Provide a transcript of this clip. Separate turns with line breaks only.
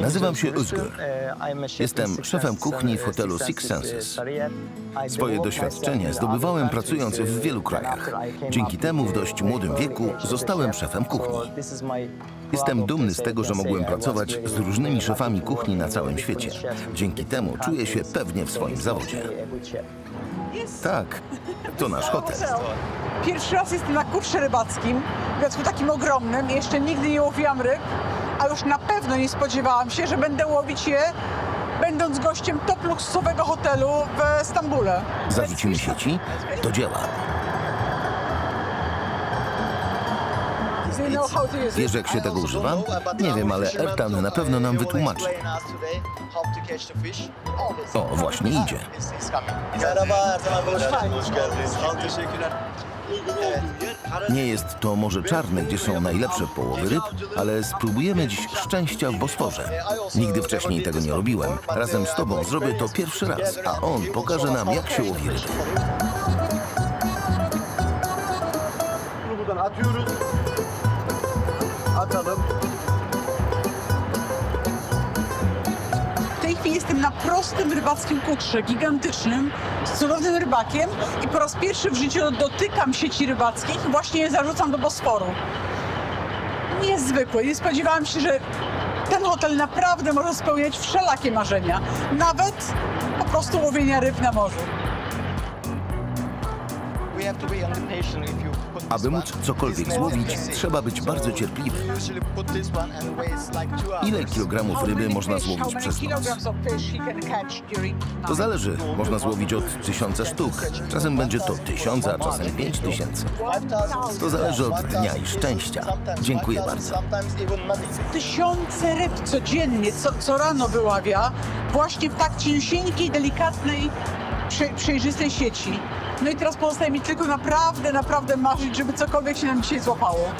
Nazywam się Özgür. Jestem szefem kuchni w hotelu Six Senses. Swoje doświadczenie zdobywałem pracując w wielu krajach. Dzięki temu w dość młodym wieku zostałem szefem kuchni. Jestem dumny z tego, że mogłem pracować z różnymi szefami kuchni na całym świecie. Dzięki temu czuję się pewnie w swoim zawodzie. Tak, to nasz hotel.
Pierwszy raz jestem na kursie rybackim, w takim ogromnym. Jeszcze nigdy nie łowiłam ryb, a już na pewno nie spodziewałam się, że będę łowić je, będąc gościem top luksusowego hotelu w Stambule.
Zarzucimy sieci, to działa.
Do it?
Wiesz, jak się tego używa? Nie wiem, ale Ertan na pewno nam wytłumaczy. O, właśnie idzie.
Merhaba Ertan hoş geldiniz. Teşekkürler.
Nie jest to Morze Czarne, gdzie są najlepsze połowy ryb, ale spróbujemy dziś szczęścia w Bosforze. Nigdy wcześniej tego nie robiłem. Razem z Tobą zrobię to pierwszy raz, a on pokaże nam, jak się łowi ryby.
Atıyoruz. Atalım.
Jestem na prostym rybackim kutrze, gigantycznym, z cudownym rybakiem i po raz pierwszy w życiu dotykam sieci rybackich i właśnie je zarzucam do Bosforu. Niezwykłe. Nie spodziewałam się, że ten hotel naprawdę może spełniać wszelakie marzenia. Nawet po prostu łowienia ryb na morzu.
Aby móc cokolwiek złowić, trzeba być bardzo cierpliwy. Ile kilogramów ryby można złowić przez noc? To zależy. Można złowić od tysiąca sztuk. Czasem będzie to tysiąc, a czasem pięć tysięcy.
5,000.
To zależy od dnia i szczęścia. Dziękuję
5,000,
bardzo.
Tysiące ryb codziennie, co, co rano wyławia, właśnie w tak ciężkiej, delikatnej, prze, przejrzystej sieci. No i teraz pozostaje mi tylko naprawdę, naprawdę marzyć, żeby cokolwiek się nam dzisiaj złapało.